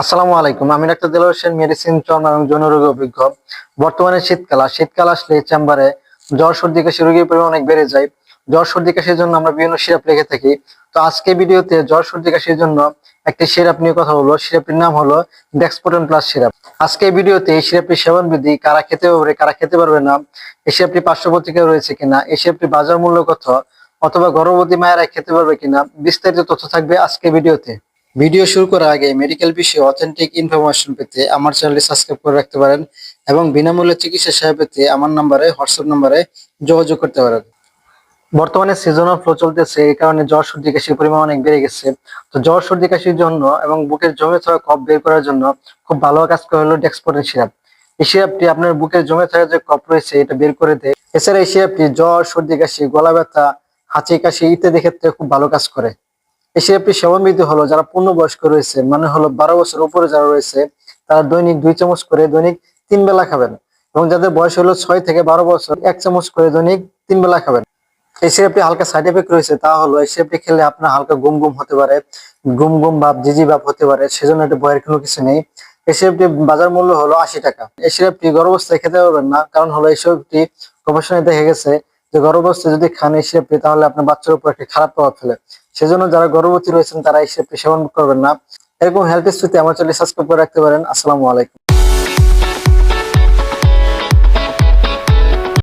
আসসালামু আলাইকুম। আমি ডাক্তার দেলোয়ার হোসেন মেডিসিন চর্ম এবং যৌন রোগ অভিজ্ঞ। বর্তমানে শীতকাল, আর শীতকাল আসলে চেম্বারে জ্বর, সর্দি, কাশি, রোগীর পরিমাণ অনেক বেড়ে যায়। জ্বর, সর্দি, কাশির জন্য আমরা বিভিন্ন সিরাপ লিখে থাকি। তো আজকে ভিডিওতে জ্বর, সর্দি, কাশির জন্য একটি সিরাপ নিয়ে কথা বলব। সিরাপটির নাম হলো ডেক্সপোটন প্লাস সিরাপ। আজকে ভিডিওতে এই সিরাপটির সেবন বিধি কারা খেতে পারবে, কারা খেতে পারবে না, এই সিরাপটি পার্শ্ব প্রতিক্রিয়া রয়েছে কিনা, এই সিরাপটি বাজার মূল্য কত, অথবা গর্ভবতী মায়েরা খেতে পারবে কিনা, বিস্তারিত তথ্য থাকবে আজকে ভিডিওতে। ভিডিও শুরু করার আগে মেডিকেল বিষয়ে অথেন্টিক ইনফরমেশন পেতে আমার চ্যানেলটি সাবস্ক্রাইব করে রাখতে পারেন এবং বিনামূল্যে চিকিৎসা সেবা পেতে আমার নম্বরে হোয়াটসঅ্যাপ নম্বরে যোগাযোগ করতে পারেন। বর্তমানে সিজনাল ফ্লো চলতেছে, এই কারণে জ্বর, সর্দি, কাশির পরিমাণ অনেক বেড়ে গেছে। তো জ্বর, সর্দি, কাশির জন্য এবং বুকের জমে থাকা কফ বের করার জন্য খুব ভালো কাজ করে হলো ডেক্সপোটেন সিরাপ এই সিরাপটি আপনার বুকের জমে থাকা যে কফ রয়েছে, এটা বের করে দেয়। এছাড়া এই সিরাপটি জ্বর, সর্দি, কাশি, গলা ব্যথা, হাঁচি, কাশি ইত্যাদি ক্ষেত্রে খুব ভালো কাজ করে। সিরাপটি সেবনবিধি হলো যারা পূর্ণবয়স্ক রয়েছে মানে হলো বারো বছর উপরে যারা রয়েছে, তারা দৈনিক দুই চামচ করে দৈনিক তিন বেলা খাবেন এবং যাদের বয়স হলো ছয় থেকে বারো বছর, এক চামচ করে দৈনিক তিন বেলা খাবেন। এই সিরাপটি হালকা সাইড এফেক্ট রয়েছে, তা হলো এই সিরাপটি খেলে আপনার হালকা গুম গুম হতে পারে, গুম গুম ভাব, জিজি ভাব হতে পারে, সেজন্য একটু ভয়ের কোনো কিছু নেই। এই সিরাপটি বাজার মূল্য হলো আশি টাকা। এই সিরাপটি গর্ভাবস্থায় খেতে পারবেন না, কারণ হলো এই সিরাপটি গবেষণায় দেখা গেছে যে গর্ভাবস্থায় যদি খান এই সিরাপটি তাহলে আপনার বাচ্চার উপর একটি খারাপ প্রভাব ফেলে। সেজন্য যারা গর্ভবতী রয়েছেন তারা এসে সেবন করবেন না। এরকম হেলথ ইস্যুতে আমার চ্যানেল সাবস্ক্রাইব করে রাখতে পারেন। আসসালামু আলাইকুম।